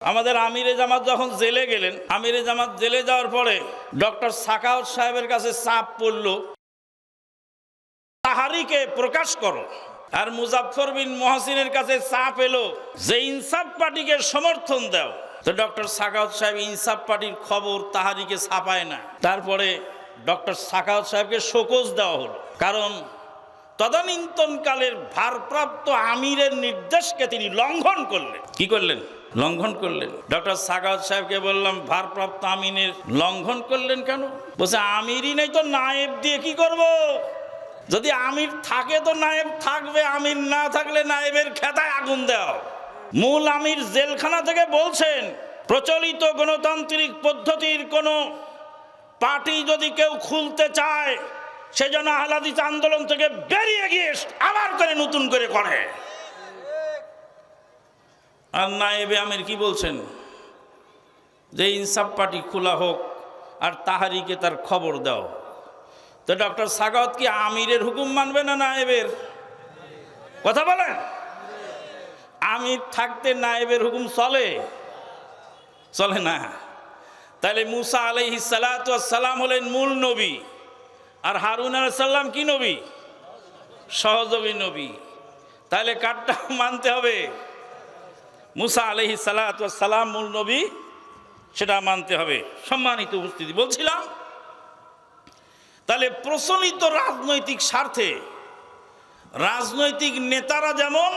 আমাদের আমিরে জামাত যখন জেলে গেলেন, আমিরে জামাত জেলে যাওয়ার পরে ডক্টর সাকাউত সাহেবের কাছে চাপ পড়ল, তাহারিকে প্রকাশ করো। আর মুজাফর বিন মহাসিনের কাছে চাপ এলো যে ইনসাফ পার্টিকে সমর্থন দাও। তো ডক্টর সাকাউত সাহেব ইনসাফ পার্টির খবর তাহারিকে ছাপায় না। তারপরে ডক্টর সাকাউত সাহেবকে শোকজ দেওয়া হলো। কারণ তদানীন্তনকালের ভারপ্রাপ্ত আমিরের নির্দেশকে তিনি লঙ্ঘন করলেন। কি করলেন? লঙ্ঘন করলেন। ডক্টর সাগর সাহেবকে বললাম, ভারপ্রাপ্ত আমিনের লঙ্ঘন করলেন কেন? বলছে, আমিরই নেই তো, নায়েব দিয়ে কি করব। যদি আমির থাকে তো নায়েব থাকবে, আমির না থাকলে নায়েবের খেতায় আগুন দাও মূল আমির জেলখানা থেকে বলছেন, প্রচলিত গণতান্ত্রিক পদ্ধতির কোনো পার্টি যদি কেউ খুলতে চায় সেজন্য আহলাদিস আন্দোলন থেকে বেরিয়ে গিয়ে আবার করে নতুন করে করে। আর নায়েবে আমির কি বলছেন? যে ইনসাফ পার্টি খোলা হোক আর তাহারিকে তার খবর দাও। তো ডক্টর সাগত কি আমিরের হুকুম মানবে না নায়েবের? কথা বলেন। আমির থাকতে নায়েবের হুকুম চলে? চলে না। তাহলে মুসা আলহি সালাম হলেন মূল নবী। আর হারুন সাল্লাম কি নবী? সহযোগী নবী। তাহলে কারটা মানতে হবে? মুসা আলহি সালাম মূল নবী, সেটা মানতে হবে। সম্মানিত উপস্থিতি বলছিলাম। তাহলে প্রচলিত রাজনৈতিক স্বার্থে রাজনৈতিক নেতারা যেমন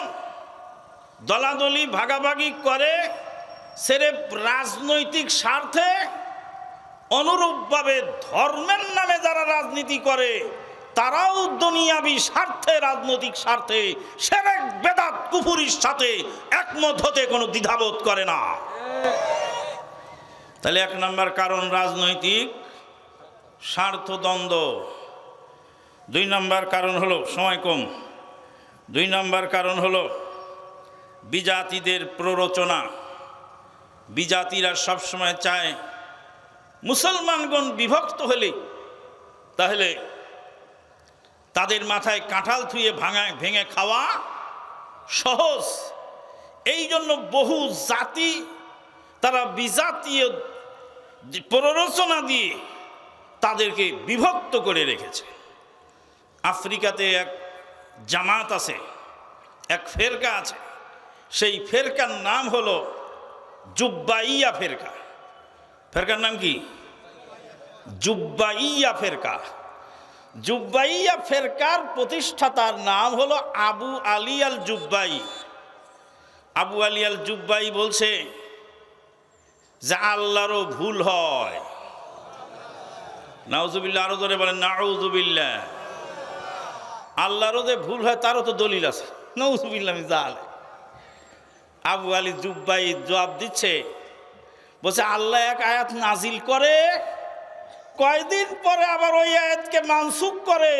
দলাদলি, ভাগাভাগি করে, সেরে রাজনৈতিক স্বার্থে অনুরূপভাবে ধর্মের নামে যারা রাজনীতি করে তারাও দুনিয়াবি স্বার্থে, রাজনৈতিক স্বার্থে, সেরেক বেদাত কুফুরির সাথে একমত হতে কোনো দ্বিধাবোধ করে না। তাহলে এক নম্বর কারণ রাজনৈতিক স্বার্থদ্বন্দ্ব দুই নম্বর কারণ হলো, সময় কম। দুই নম্বর কারণ হলো, বিজাতিদের প্ররোচনা। বিজাতিরা সবসময় চায় মুসলমানগণ বিভক্ত হলে, তাহলে তাদের মাথায় কাঁঠাল থুয়ে ভাঙা ভেঙে খাওয়া সহজ। এই জন্য বহু জাতি তারা বিজাতীয় প্ররোচনা দিয়ে তাদেরকে বিভক্ত করে রেখেছে। আফ্রিকাতে এক জামাত আছে, এক ফেরকা আছে। সেই ফেরকার নাম হলো জুব্বাইয়া ফেরকা। ফেরকার নাম কি? জুব্বাইয়া ফেরকা। জুব্বাইয়া ফেরকার প্রতিষ্ঠাতার নাম হলো আবু আলী আল জুব্বাই। আবু আলী আল জুব্বাই বলছে যে আল্লাহরও ভুল হয়। নাউজুবিল্লা আরও ধরে বলেন নাউজুবিল্লা আল্লাহরও যে ভুল হয়, তারও তো দলিল আছে। নাউজুবিল্লা জাল আবু আলী জুব্বাই জবাব দিচ্ছে, বলছে, আল্লাহ এক আয়াত নাজিল করে কয়দিন পরে আবার ওই আয়াতকে মানসুক করে?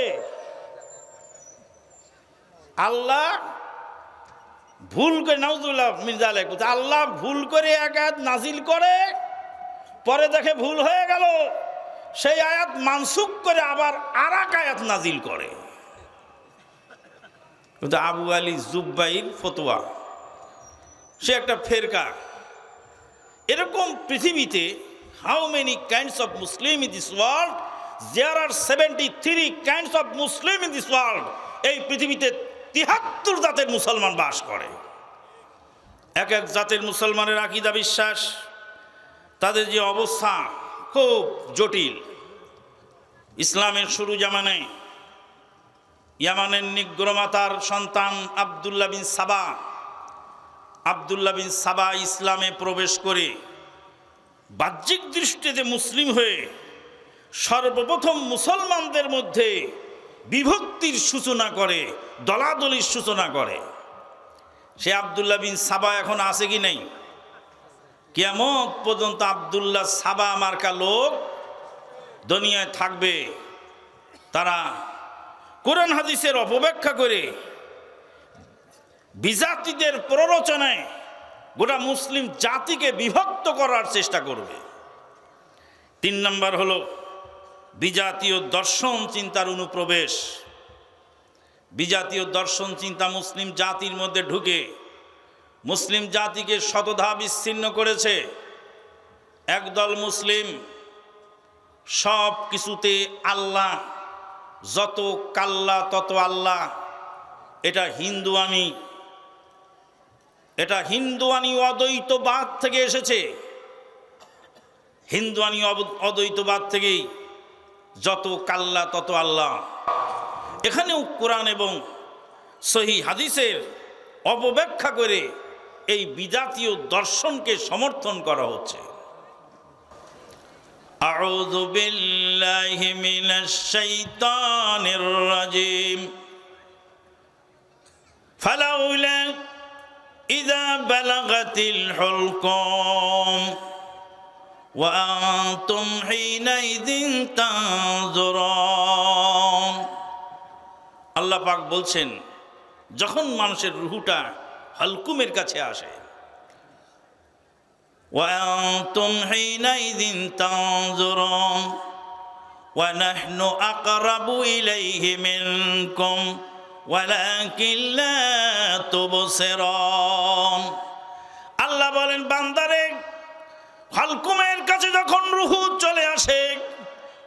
আল্লাহ ভুল করে নাউজুল্লাহ মির্জা আলেক বলছে, আল্লাহ ভুল করে এক আয়াত নাজিল করে, পরে দেখে ভুল হয়ে গেল। সেই আয়াত মানসুক করে আবার আর এক আয়াত নাজিল করে। কিন্তু আবু আলী জুব্বাইর ফতোয়া, সে একটা ফেরকা। এরকম পৃথিবীতে many kinds of Muslim in this world there are seventy three kinds of Muslim in this world এই পৃথিবীতে তিহাত্তর জাতের মুসলমান বাস করে। এক এক জাতের মুসলমানের আকিদা বিশ্বাস, তাদের যে অবস্থা খুব জটিল। ইসলামের শুরু জামানে ইয়ামানের নিগ্রমাতার সন্তান আবদুল্লাহ বিন সাবা। আবদুল্লাহ বিন সাবা ইসলামে প্রবেশ করে বাহ্যিক দৃষ্টিতে মুসলিম হয়ে সর্বপ্রথম মুসলমানদের মধ্যে বিভক্তির সূচনা করে, দলাদলির সূচনা করে। সে আবদুল্লাহ বিন সাবা এখন আছে কি নেই? কেমন পর্যন্ত আবদুল্লাহ সাবা মার্কা লোক দুনিয়ায় থাকবে। তারা কোরআন হাদিসের অপব্যাখ্যা করে বিজাতিদের প্ররোচনায় গোটা মুসলিম জাতিকে বিভক্ত করার চেষ্টা করবে। তিন নম্বর হলো বিজাতীয় দর্শন চিন্তার অনুপ্রবেশ। বিজাতীয় দর্শন চিন্তা মুসলিম জাতির মধ্যে ঢুকে, মুসলিম জাতিকে শতধা বিচ্ছিন্ন করেছে। একদল মুসলিম সব কিছুতে আল্লাহ, যত কাল্লা তত আল্লাহ, এটা হিন্দুয়ানি এটা হিন্দুয়ানি অদ্বৈতবাদ থেকে এসেছে হিন্দুয়ানি অব- অদ্বৈতবাদ থেকেই যত কাল্লা তত আল্লাহ এখানেও কোরআন এবং সহি হাদিসের অপব্যাখ্যা করে এই বিজাতীয় দর্শনকে সমর্থন করা হচ্ছে أعوذ بالله من الشيطان الرجيم فلولا إذا بلغت الحلقوم وأنتم حينئذ تنظرون আল্লাহ পাক বলছেন যখন মানুষের রুহুটা হালকুমের কাছে আসে وأنتم حينئذ تنظرون ونحن أقرب إليه منكم ولكن لا تبصرون আল্লাহ বলেন, বান্দারে হালকুমের কাছে যখন রুহু চলে আসে,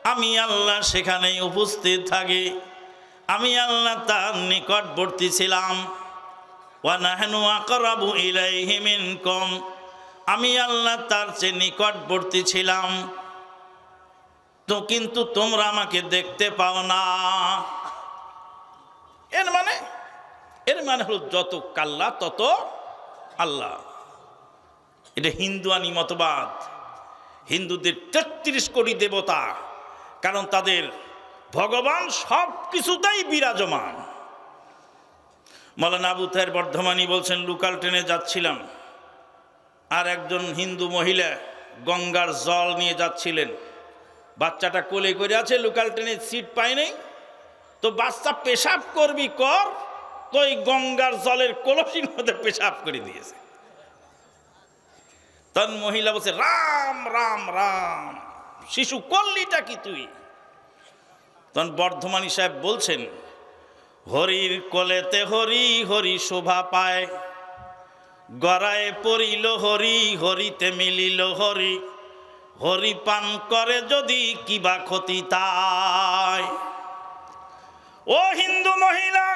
আমি আল্লাহ সেখানেই উপস্থিত থাকি। আমি আল্লাহ তার নিকটবর্তী ছিলাম। ওয়ানাহনু আকরাবু ইলাইহি মিনকুম। আমি আল্লাহ তার চেয়ে নিকটবর্তী ছিলাম। তো কিন্তু তোমরা আমাকে দেখতে পাও না। এর মানে? এর মানে হলো যত কাল্লা, তত আল্লাহ। এটা হিন্দুয়ানি মতবাদ। হিন্দুদের তেত্রিশ কোটি দেবতা, কারণ তাদের ভগবান সব কিছুতেই বিরাজমান। মৌলানা আবু তাহের বর্ধমানী বলছেন, লোকাল ট্রেনে যাচ্ছিলাম আর একজন হিন্দু মহিলা গঙ্গার জল নিয়ে যাচ্ছিলেন। বাচ্চাটা কোলে করে আছে, লোকাল ট্রেনের সিট পায় নাই। তো বাচ্চা পেশাব করবি, কর। তো এই গঙ্গার জলের কলসির মধ্যে পেশাব করে দিয়েছে। তখন মহিলা বলছে, রাম রাম রাম, শিশু করলিটা কি তুই? তখন বর্ধমানী সাহেব বলছেন, হরির কোলেতে হরি হরি শোভা পায়। গড়ায় পড়িল হরি, হরিতে মিলিল হরি। হরি পান করে যদি কিবা ক্ষতি তাই। ও হিন্দু মহিলা,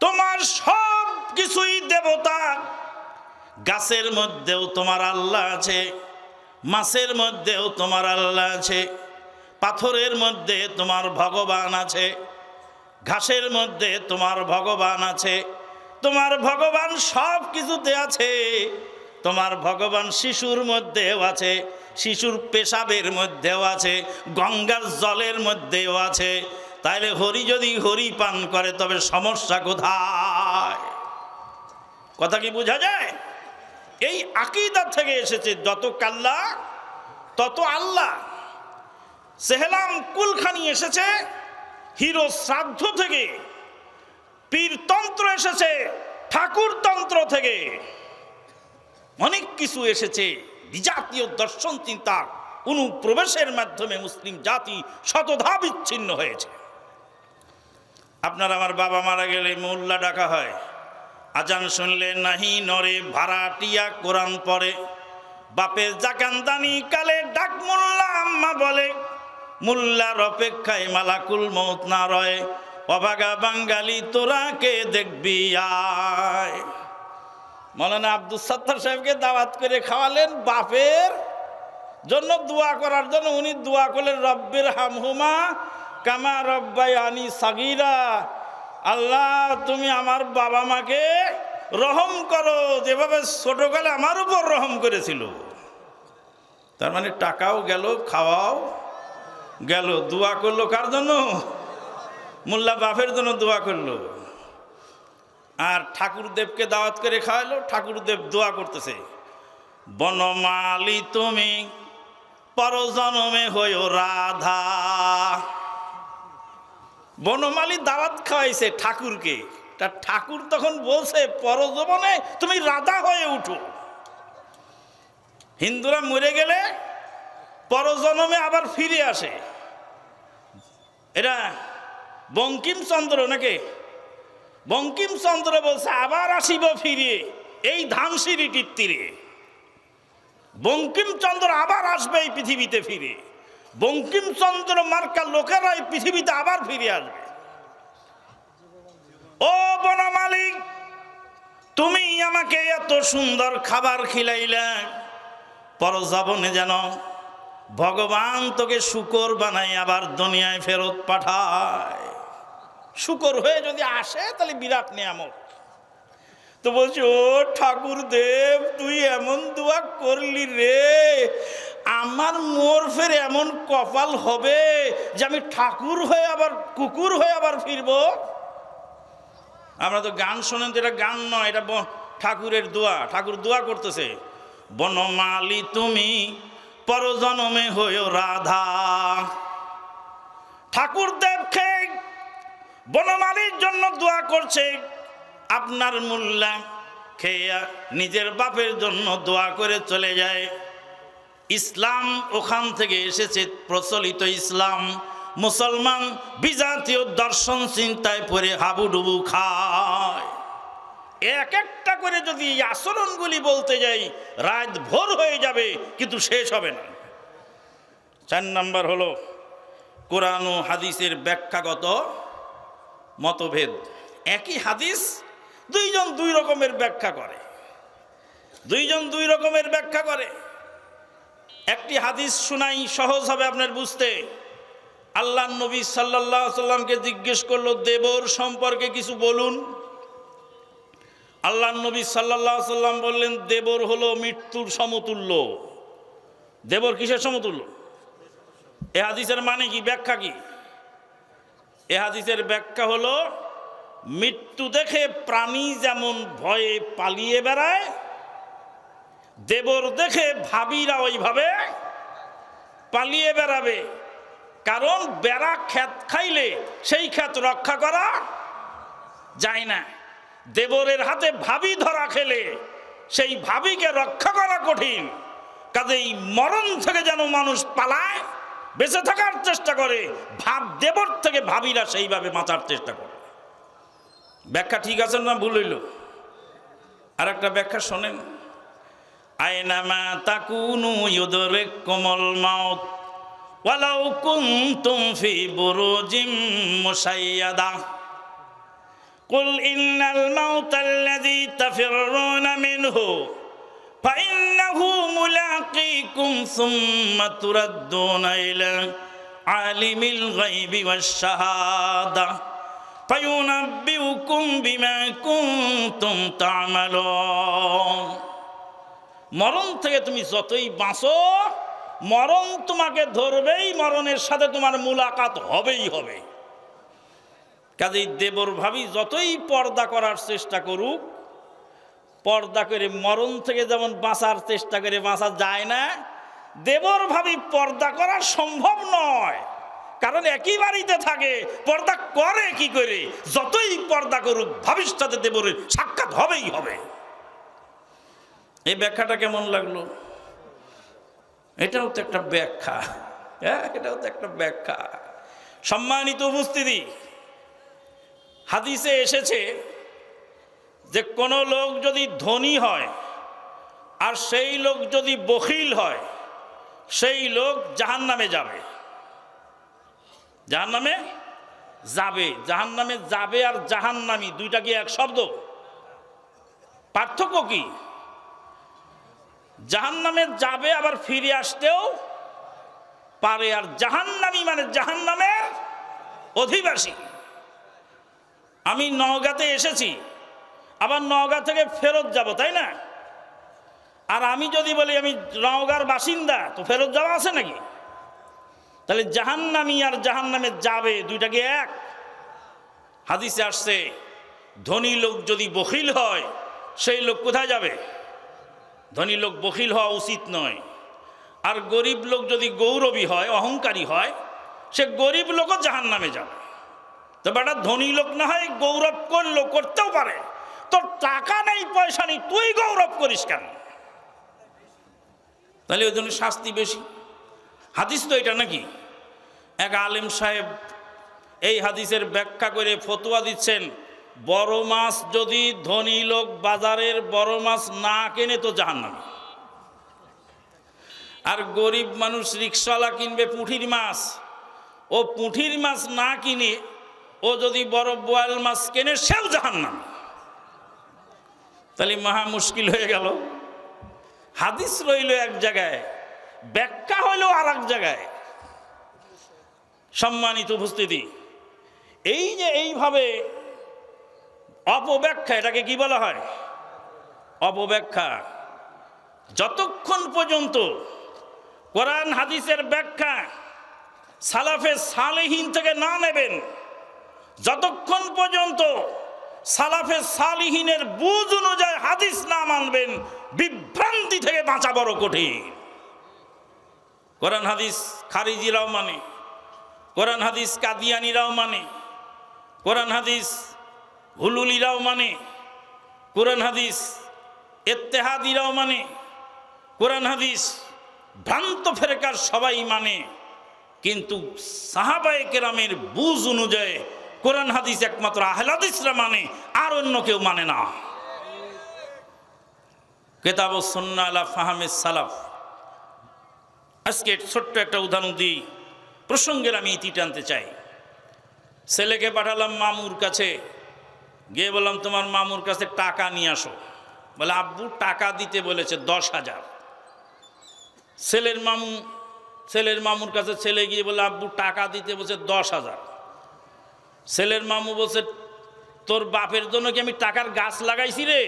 তোমার সব কিছুই দেবতা। গাছের মধ্যেও তোমার আল্লাহ আছে, মাছের মধ্যেও তোমার আল্লাহ আছে, পাথরের মধ্যে তোমার ভগবান আছে, ঘাসের মধ্যে তোমার ভগবান আছে, তোমার ভগবান সব কিছুতে আছে, তোমার ভগবান শিশুর মধ্যেও আছে, শিশুর পেশাবের মধ্যেও আছে, গঙ্গার জলের মধ্যেও আছে তাইলে হরি যদি হরি পান করে, তবে সমস্যা কোথায়? কথা কি বোঝা যায়? এই আকিদা থেকে এসেছে, যত কাল্লা, তত আল্লাহ সেহেলাম কুলখানি এসেছে, হিরো শ্রাদ্ধ থেকে, পীরতন্ত্র এসেছে, ঠাকুরতন্ত্র থেকে। অনেক কিছু এসেছে, বিজাতীয় দর্শন চিন্তার অনুপ্রবেশের মাধ্যমে মুসলিম জাতি শতধা বিচ্ছিন্ন হয়েছে। আপনার আমার বাবা মারা গেলে মোল্লা ডাকা হয়। আজান শুনলে নাহি নরে, ভাড়াটিয়া কোরআন পড়ে। বাপের জাকান্দানি কালে ডাক মোল্লা আম্মা বলে। মোল্লার অপেক্ষায় মালাকুল মত না রয়। অভাগা বাঙ্গালি তোরা কে দেখবি আয়। মৌলানা আব্দুল সত্তার সাহেবকে দাওয়াত করে খাওয়ালেন বাপের জন্য দোয়া করার জন্য। উনি দোয়া করলেন, রব্বের হামহুমা কামা আনি সাগিরা। আল্লাহ, তুমি আমার বাবা মাকে রহম করো, যেভাবে ছোটকালে আমার উপর রহম করেছিল। তার মানে টাকাও গেল, খাওয়াও গেল, দোয়া করল কার জন্য? মোল্লা বাপের জন্য দোয়া করল। আর ঠাকুরদেবকে দাওয়াত করে খাওয়ালো, ঠাকুরদেব দোয়া করতেছে। বনমালি তুমি, পরজনমে হইও রাধা। বনমালী দাওয়াত খাওয়াইছে ঠাকুরকে। তা ঠাকুর তখন বলছে, পরজীবনে তুমি রাধা হয়ে উঠো। হিন্দুরা মরে গেলে পরজন্মে আবার ফিরে আসে। এটা বঙ্কিমচন্দ্র নাকি? বঙ্কিমচন্দ্র বলছে, আবার আসিব ফিরে এই ধানসিঁড়িটির তীরে। বঙ্কিমচন্দ্র আবার আসবে এই পৃথিবীতে ফিরে। বঙ্কিমচন্দ্র মার্কা লোকেরা এই পৃথিবীতে আবার ফিরে আসবে। ও বনা মালিক, তুমি আমাকে এত সুন্দর খাবার খিলাইলে, পরজবনে যেন ভগবান তোকে শুকর বানাই আবার দুনিয়ায় ফেরত পাঠায়। শুকর হয়ে যদি আসে, তাহলে বিরাট নিয়ামক তো বলছি, ও ঠাকুর দেব তুই এমন দোয়া করলি রে আমার মোর ফের এমন কপাল হবে যে আমি ঠাকুর হয়ে আবার কুকুর হয়ে আবার ফিরবো? আমরা তো গান শোনেন তো এটা গান নয়, এটা ঠাকুরের দোয়া, ঠাকুর দোয়া করতেছে। বনমালি তুমি পরজনমে হইও রাধা। ঠাকুর দেবকে বনমালির জন্য দোয়া করছে, আপনার মূল্যা খেয়া নিজের বাপের জন্য দোয়া করে চলে যায়। ইসলাম ওখান থেকে এসেছে প্রচলিত ইসলাম। মুসলমান বিজাতীয় দর্শন চিন্তায় পড়ে হাবুডুবু খায়। এক একটা করে যদি আচরণগুলি বলতে যাই, রাত ভোর হয়ে যাবে, কিন্তু শেষ হবে না। চার নাম্বার হলো, কোরআন ও হাদিসের ব্যাখ্যাগত মতভেদ। একই হাদিস দুইজন দুই রকমের ব্যাখ্যা করে। দুইজন দুই রকমের ব্যাখ্যা করে। একটি হাদিস শুনাই সহজ হবে আপনার বুঝতে। আল্লাহ নবী সাল্লাহ সাল্লামকে জিজ্ঞেস করল, দেবর সম্পর্কে কিছু বলুন? আল্লাহ নবী সাল্লাহ সাল্লাম বললেন, দেবর হলো মৃত্যুর সমতুল্য। দেবর কিসের সমতুল্য? এ হাদিসের মানে কি? ব্যাখ্যা কি? এ হাদিসের ব্যাখ্যা হলো, মৃত্যু দেখে প্রাণী যেমন ভয়ে পালিয়ে বেড়ায় দেবর দেখে ভাবিরা ওইভাবে পালিয়ে বেড়াবে। কারণ বেড়া খ্যাত খাইলে সেই খ্যাত রক্ষা করা যায় না। দেবরের হাতে ভাবি ধরা খেলে সেই ভাবিকে রক্ষা করা কঠিন। কাজেই মরণ থেকে যেন মানুষ পালায়, বেঁচে থাকার চেষ্টা করে, ভাব দেবর থেকে ভাবিরা সেইভাবে বাঁচার চেষ্টা করে। ব্যাখ্যা ঠিক আছে না ভুল হইল? আর একটা ব্যাখ্যা শোনেন। আয়নামা তাকুনু ইউদরে কোমল মাউত ওয়ালাউ কুনতুম ফি বুরুজিম মুসাইয়াদা قل إن الموت الذي تفرون منه فإنه ملاقيكم ثم تردون إلى عالم الغيب والشهادة فينبئكم بما كنتم تعملون মরণ থেকে তুমি যতই বাঁচো, মরণ তোমাকে ধরবেই, মরণের সাথে তোমার মুলাকাত হবেই হবে। কাজেই দেবর ভাবি যতই পর্দা করার চেষ্টা করুক, পর্দা করে মরণ থেকে যেমন বাঁচার চেষ্টা করে বাঁচা যায় না, দেবর ভাবি পর্দা করা সম্ভব নয়। কারণ একই বাড়িতে থাকে, পর্দা করে কি করে? যতই পর্দা করুক, ভবিষ্যতে দেবরের সাক্ষাৎ হবেই হবে। এই ব্যাখ্যাটা কেমন লাগল? এটাও তো একটা ব্যাখ্যা। হ্যাঁ এটাও তো একটা ব্যাখ্যা। সম্মানিত উপস্থিতি, হাদিসে এসেছে যে কোনো লোক যদি ধনী হয় আর সেই লোক যদি বখিল হয়, সেই লোক জাহান নামে যাবে। জাহান নামে যাবে জাহান নামে যাবে আর জাহান্নামি, দুইটা কি এক শব্দ? পার্থক্য কি? জাহান নামে যাবে, আবার ফিরে আসতেও পারে। আর জাহান্নামি মানে জাহান নামের অধিবাসী। আমি নওগাঁতে এসেছি, আবার নওগাঁ থেকে ফেরত যাব, তাই না? আর আমি যদি বলি, আমি নওগাঁর বাসিন্দা, তো ফেরত যাওয়া আছে নাকি? তাহলে জাহান্নামি আর জাহান্নামে যাবে, দুইটা কি এক? হাদিসে আসছে, ধনী লোক যদি বখিল হয়, সেই লোক কোথায় যাবে? ধনী লোক বখিল হওয়া উচিত নয়। আর গরিব লোক যদি গৌরবী হয়, অহংকারী হয়, সে গরিব লোকও জাহান নামে যাবে। তো বেটা, ধনী লোক না হয় গৌরব করল করতেও পারে। তোর টাকা নেই, পয়সা নেই, তুই গৌরব করিস কেন? তাহলে ওই জন্য শাস্তি বেশি। হাদিস তো এটা নাকি? এক আলেম সাহেব এই হাদিসের ব্যাখ্যা করে ফতোয়া দিচ্ছেন বড় মাছ যদি ধনী লোক বাজারের বড় মাছ না কেনে তো জাহান্নামে। আর গরিব মানুষ রিক্সাওয়ালা কিনবে পুঁঠির মাছ। ও পুঁঠির মাছ না কিনে ও যদি বড় বোয়াল মাছ কেনে সেও জাহান্নামে। তাহলে মহা মুশকিল হয়ে গেল। হাদিস রইল এক জায়গায়, ব্যাখ্যা হইল আর এক জায়গায়। সম্মানিত উপস্থিতি, এই যে এইভাবে অপব্যাখ্যা, এটাকে কি বলা হয়? অপব্যাখ্যা। যতক্ষণ পর্যন্ত কোরআন হাদিসের ব্যাখ্যা সালাফে সালেহীন থেকে না নেবেন, যতক্ষণ পর্যন্ত সালাফে সালিহিনের বুঝ অনুযায়ী হাদিস না মানবেন, বিভ্রান্তি থেকে বাঁচা বড় কঠিন। কোরআন হাদিস খারিজিরাও মানে কোরআন হাদিস কাদিয়ানিরাও মানে কোরআন হাদিস হুলুলিরাও মানে কোরআন হাদিস এত্তেহাদিরাও মানে কোরআন হাদিস ভ্রান্ত ফেরকার সবাই মানে। কিন্তু সাহাবায়ে কেরামের বুঝ অনুযায়ী কোরআন হাদিস একমাত্র আহলাদিসরা মানে আর অন্য কেউ মানে না। কেতাব সন্না আলা ফাহামে সালাফ। আজকে ছোট্ট একটা উদাহরণ দিই, প্রসঙ্গের আমি ইতি টানতে চাই। ছেলেকে পাঠালাম মামুর কাছে গিয়ে বললাম, তোমার মামুর কাছে টাকা নিয়ে আসো। বলে, আব্বু, টাকা দিতে বলেছে দশ হাজার। ছেলের মামু, ছেলের মামুর কাছে ছেলে গিয়ে বলে আব্বু, টাকা দিতে বলছে দশ হাজার। ছেলের মামু বলছে, তোর বাপের জন্য কি আমি টাকার গাছ লাগাইছি রে?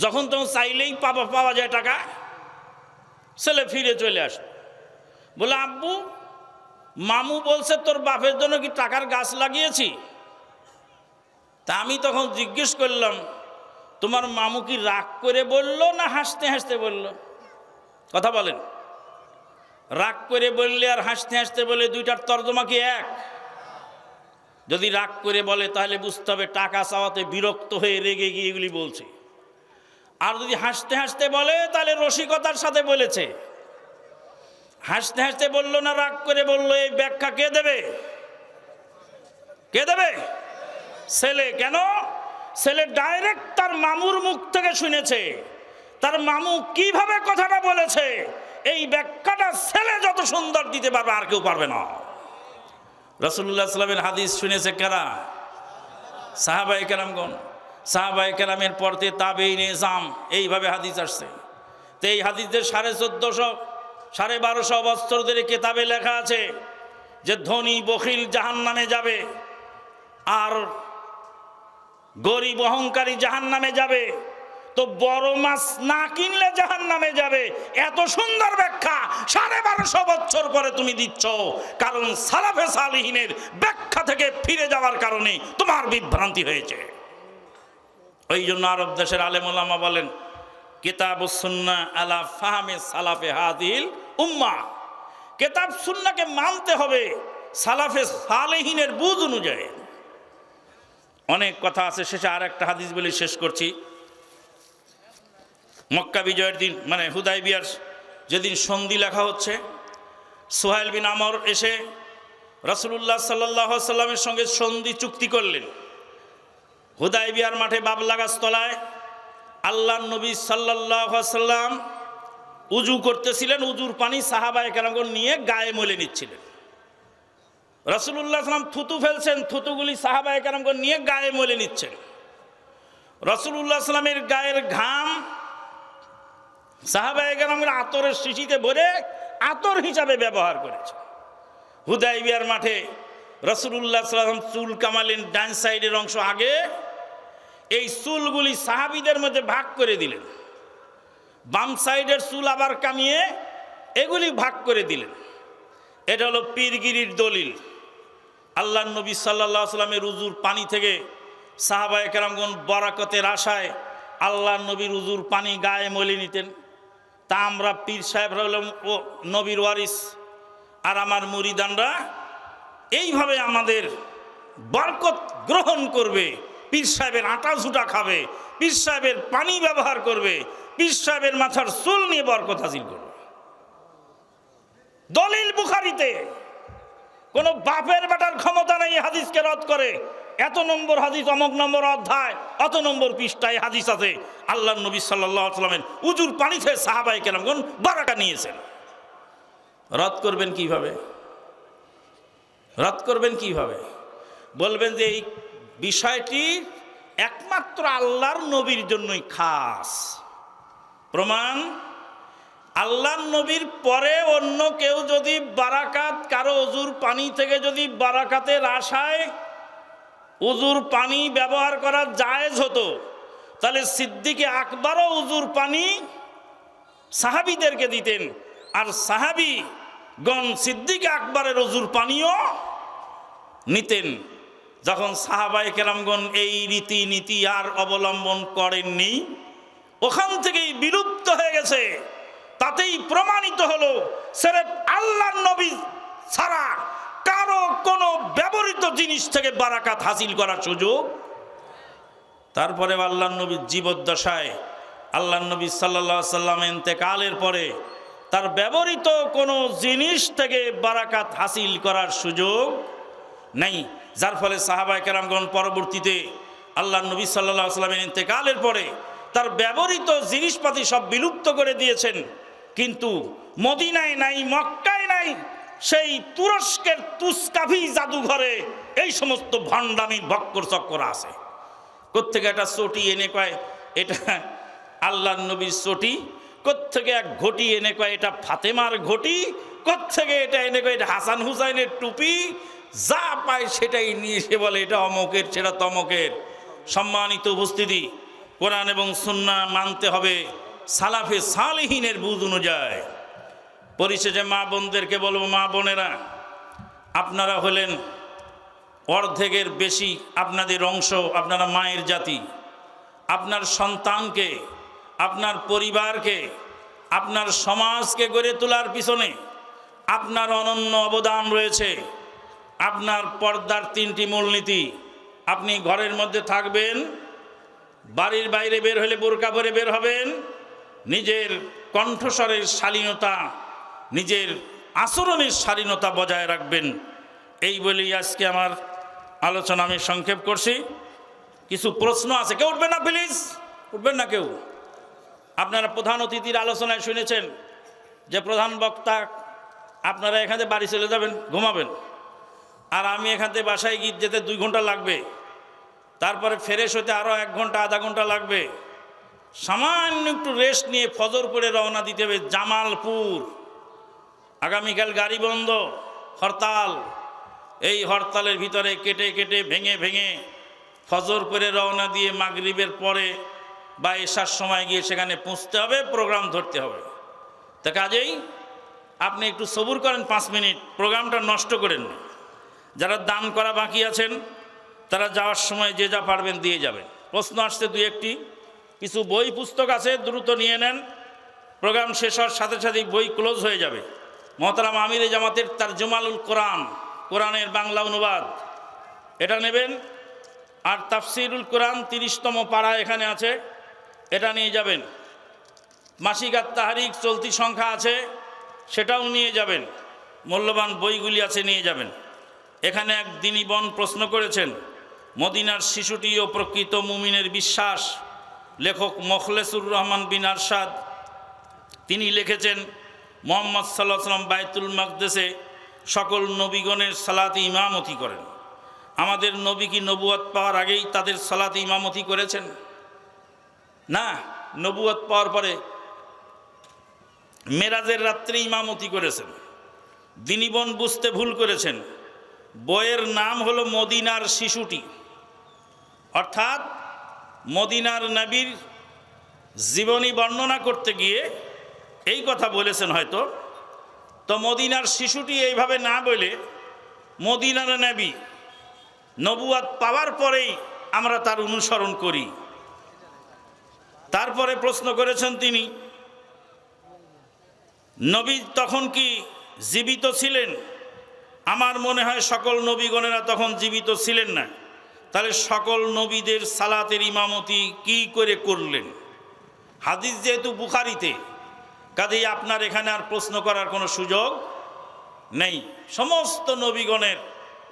যখন তখন চাইলেই পাবা, পাওয়া যায় টাকা। ছেলে ফিরে চলে আসে। বলে, আব্বু, মামু বলছে তোর বাপের জন্য কি টাকার গাছ লাগিয়েছি? তা আমি তখন জিজ্ঞেস করলাম, তোমার মামু কি রাগ করে বলল না হাসতে হাসতে বলল? কথা বলেন। রাগ করে বললে আর হাসতে হাসতে বলে দুইটার তর্জমা কি এক? যদি রাগ করে বলে তাহলে বুঝতে হবে টাকা চাওয়াতে বিরক্ত হয়ে রেগে গিয়ে এগুলি বলছে। আর যদি হাসতে হাসতে বলে তাহলে রসিকতার সাথে বলেছে। হাসতে হাসতে বলল না, রাগ করে বলল, এই ব্যাখ্যা কে দেবে? কে দেবে? ছেলে কেন? ছেলে ডাইরেক্ট তার মামুর মুখ থেকে শুনেছে। তার মামু কীভাবে কথাটা বলেছে? এই ব্যাখ্যাটা ছেলে যত সুন্দর দিতে পারবে, আর কেউ পারবে না। রসুল্লাহ সাল্লামের হাদিস শুনেছে কারা? সাহাবাই কেরামগণ। সাহাবাই কেরামের পরতে তাবেই নিজাম এইভাবে হাদিস আসছে। তো এই হাদিসদের সাড়ে চোদ্দশো, সাড়ে বারোশো বছর ধরে কেতাবে লেখা আছে যে ধনী বখিল জাহান নামে যাবে। আর গরিব অহংকারী জাহান নামে যাবে। তো বড় মাছ না কিনলে জাহান নামে যাবে। এত সুন্দর ব্যাখ্যা, সাড়ে বারোশো বছর পরে তুমি দিচ্ছ। কারণ সালাফে সালিহিনের ব্যাখ্যা থেকে ফিরে যাওয়ার কারণে তোমার বিভ্রান্তি হয়েছে। ওই জন্য আরব দেশের আলেমুলামা বলেন, কিতাব সুন্না আলা ফাহামে সালাফে হাদিল উম্মা। কেতাব সুন্নাকে মানতে হবে সালাফে সালেহিনের বুঝ অনুযায়ী। অনেক কথা আছে, শেষে আর একটা হাদিস বলে শেষ করছি। মক্কা বিজয়ের দিন মানে হুদাই বিয়ার যেদিন সন্ধি লেখা হচ্ছে, সোহাইল বিন আমর এসে রসুল্লাহ সাল্লাহ সাল্লামের সঙ্গে সন্ধি চুক্তি করলেন। হুদাই বিয়ার মাঠে বাবলা গাছতলায় আল্লাহ নবী সাল্লাহ সাল্লাম উজু করতেছিলেন, উজুর পানি সাহাবায় কেরামগণ নিয়ে গায়ে মলে নিচ্ছিলেন। রসুল্লাহ সাল্লাম থুতু ফেলছেন, থুতুগুলি সাহাবায় কেরামগণ নিয়ে গায়ে মলে নিচ্ছেন। রসুল্লাহ সাল্লামের গায়ের ঘাম সাহাবায় কেরামগণ আতরের শিশিতে ভরে আতর হিসাবে ব্যবহার করেছে। হুদাই বিয়ার মাঠে রসুল্লাহ সাল্লাম চুল কামালেন, ডান সাইডের অংশ আগে। এই চুলগুলি সাহাবিদের মধ্যে ভাগ করে দিলেন। বাম সাইডের চুল আবার কামিয়ে এগুলি ভাগ করে দিলেন। এটা হলো পীরগিরির দলিল। আল্লাহ নবী সাল্লাহ সাল্লামের উজুর পানি থেকে সাহাবায় কেরামগণ বরাকতের আশায় আল্লাহ নবীর উজুর পানি গায়ে মলে নিতেন। তা আমরা পীর সাহেব হলাম ও নবীর ওয়ারিস আর আমার মুরিদানরা এইভাবে আমাদের বরকত গ্রহণ করবে। পীর সাহেবের আটা ঝুটা খাবে, পীর সাহেবের পানি ব্যবহার করবে, পীর সাহেবের মাথার চুল নিয়ে বরকত হাসিল করবে। দলিল বুখারিতে কোন বাপের বেটার ক্ষমতা নেই হাদিসকে রদ করে। এত নম্বর হাদিস অমক নম্বর অধ্যায়, অত নম্বর পৃষ্ঠায় হাদিস আছে। আল্লাহ নবী সাল্লামের উজুর পানি থেকে সাহাবাই কেরামগণ বারাটা নিয়েছেন। রদ করবেন কীভাবে? রদ করবেন কীভাবে? বলবেন যে এই বিষয়টি একমাত্র আল্লাহর নবীর জন্যই খাস। প্রমাণ আল্লাহর নবীর পরে অন্য কেউ যদি বারাকাত, কারও অজুর পানি থেকে যদি বারাকাতের আশায় উজুর পানি ব্যবহার করা জায়েজ হতো। তাহলে সিদ্দিকে আকবরও উজুর পানি সাহাবিদেরকে দিতেন। আর সাহাবি গণ সিদ্দিক আকবরের অজুর পানিও নিতেন। যখন সাহাবাই কেরামগণ এই রীতি নীতি আর অবলম্বন করেননি, ওখান থেকেই বিলুপ্ত হয়ে গেছে। তাতেই প্রমাণিত হলো, সেরেফ আল্লাহ নবী ছাড়া কারও কোনো ব্যবহৃত জিনিস থেকে বারাকাত হাসিল করার সুযোগ। তারপরে আল্লাহ নবীর জীবদ্দশায় আল্লাহ নবী সাল্লা সাল্লাম এতেকালের পরে তার ব্যবহৃত কোনো জিনিস থেকে বারাকাত হাসিল করার সুযোগ নেই। যার ফলে সাহাবায় কেরামগণ পরবর্তীতে আল্লাহ নবী সাল্লাহ সাল্লামের ইন্তেকালের পরে তার ব্যবহৃত জিনিসপাতি সব বিলুপ্ত করে দিয়েছেন। কিন্তু মদিনায় নাই, মক্কায় নাই, সেই তুরস্কের তুস্কাভি জাদুঘরে এই সমস্ত ভণ্ডামি ভক্কর চক্কর আছে। কোত্থেকে একটা চটি এনে কয়, এটা আল্লাহ নবীর চটি, কোত্থেকে এক ঘটি এনে কয়, এটা ফাতেমার ঘটি, কোত্থেকে এটা এনে কয়, এটা হাসান হুসাইনের টুপি, যা পায় সেটাই নিয়ে এসে বলে, এটা অমকের, সেটা তমকের। সম্মানিত উপস্থিতি, কোরআন এবং সুন্না মানতে হবে। সালাফে সালেহিনের বুঝ অনুযায়ী। পরিশেষে মা বোনদেরকে বলব, মা বোনেরা, আপনারা হলেন অর্ধেকের বেশি আপনাদের অংশ, আপনারা মায়ের জাতি। আপনার সন্তানকে, আপনার পরিবারকে, আপনার সমাজকে গড়ে তোলার পিছনে আপনার অনন্য অবদান রয়েছে। আপনার পর্দার তিনটি মূলনীতি। আপনি ঘরের মধ্যে থাকবেন, বাড়ির বাইরে বের হলে বোরকা পরে বের হবেন নিজের কণ্ঠস্বরের শালীনতা, নিজের আচরণের শালীনতা বজায় রাখবেন। এই বলেই আজকে আমার আলোচনা আমি সংক্ষেপ করছি। কিছু প্রশ্ন আছে। কেউ উঠবেন না, প্লিজ? উঠবেন না কেউ? আপনারা প্রধান অতিথির আলোচনায় শুনেছেন যে প্রধান বক্তা, আপনারা এখানে বাড়ি চলে যাবেন, ঘুমাবেন। আর আমি এখান থেকে বাসায় গিয়ে যেতে দুই ঘণ্টা লাগবে। তারপরে ফেরেশ হতে আরও এক ঘণ্টা, আধা ঘণ্টা লাগবে। সামান্য একটু রেস্ট নিয়ে ফজর করে রওনা দিতে হবে জামালপুর। আগামীকাল গাড়ি বন্ধ, হরতাল। এই হরতালের ভিতরে কেটে কেটে ভেঙে ভেঙে ফজর করে রওনা দিয়ে মাগরিবের পরে বা এসার সময় গিয়ে সেখানে পৌঁছতে হবে প্রোগ্রাম ধরতে হবে। তা কাজেই আপনি একটু সবুর করেন পাঁচ মিনিট প্রোগ্রামটা নষ্ট করেন না। যারা দান করা বাকি আছেন, তারা যাওয়ার সময় যে যা পারবেন দিয়ে যাবেন। প্রশ্ন আসছে দুই একটি কিছু বই পুস্তক আছে, দ্রুত নিয়ে নেন। প্রোগ্রাম শেষ হওয়ার সাথে সাথেই বই ক্লোজ হয়ে যাবে। মহতারাম আমির জামাতের তার জমালুল কোরআন, কোরআনের বাংলা অনুবাদ। এটা নেবেন। আর তাফসিরুল কোরআন তিরিশতম পাড়া এখানে আছে। এটা নিয়ে যাবেন। মাসিক আর তাহারিক চলতি সংখ্যা আছে, সেটাও নিয়ে যাবেন। মূল্যবান বইগুলি আছে, নিয়ে যাবেন। এখানে এক দিনীবন প্রশ্ন করেছেন, মদিনার শিশুটি ও প্রকৃত মুমিনের বিশ্বাস। লেখক মখলেসুর রহমান বিন আরশাদ, তিনি লিখেছেন, মোহাম্মদ সাল্লাহ সাল্লাম বায়তুল মকদেশে সকল নবীগণের সালাতে ইমামতি করেন। আমাদের নবী কি নবুয়াত পাওয়ার আগেই তাদের সালাতে ইমামতি করেছেন? না, নবুয়াত পাওয়ার পরে মেরাজের রাত্রে ইমামতি করেছেন। দিনীবন বুঝতে ভুল করেছেন। বইয়ের নাম হলো মদিনার শিশুটি। অর্থাৎ মদিনার নবীর জীবনী বর্ণনা করতে গিয়ে এই কথা বলেছেন হয়তো। তো মদিনার শিশুটি এইভাবে না বলে মদিনার নবী নবুয়াত পাওয়ার পরেই আমরা তার অনুসরণ করি। তারপরে প্রশ্ন করেছেন তিনি, নবী তখন কি জীবিত ছিলেন? আমার মনে হয় সকল নবীগণেরা তখন জীবিত ছিলেন না। তাহলে সকল নবীদের সালাতের ইমামতি কি করে করলেন? হাদিস যেহেতু বুখারিতে, কাজেই আপনার এখানে আর প্রশ্ন করার কোনো সুযোগ নেই। সমস্ত নবীগণের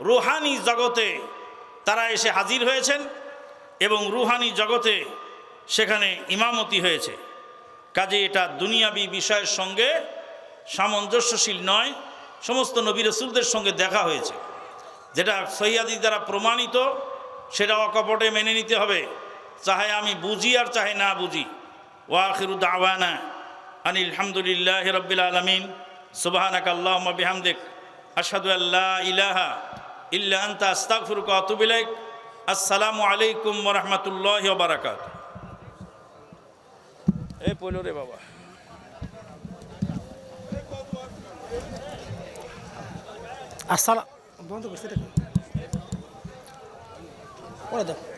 রুহানি জগতে তারা এসে হাজির হয়েছেন এবং রুহানি জগতে সেখানে ইমামতি হয়েছে। কাজে এটা দুনিয়াবি বিষয়ের সঙ্গে সামঞ্জস্যশীল নয়, সমস্ত নবী রসুলদের সঙ্গে দেখা হয়েছে, যেটা সহিয়াদি দ্বারা প্রমাণিত। সেটা অকপটে মেনে নিতে হবে। চাহে আমি বুঝি আর চাহে না বুঝি। ওয়াখিরু দাওয়ানা আনিল হামদুলিল্লাহ রব্বিল আলমিন। সুবাহানাক আল্লাহ বিহামদিক। আশহাদু আল্লাহ ইলাহা ইল্লা আন্তা, আস্তাগফিরুকা ওয়া আতুবু ইলাইক। আসসালামু আলাইকুম রাহমাতুল্লাহি ওয়া বারাকাতুহু। এই পড়ল রে বাবা। আসসালাম বন্ধ করছে করে দাও।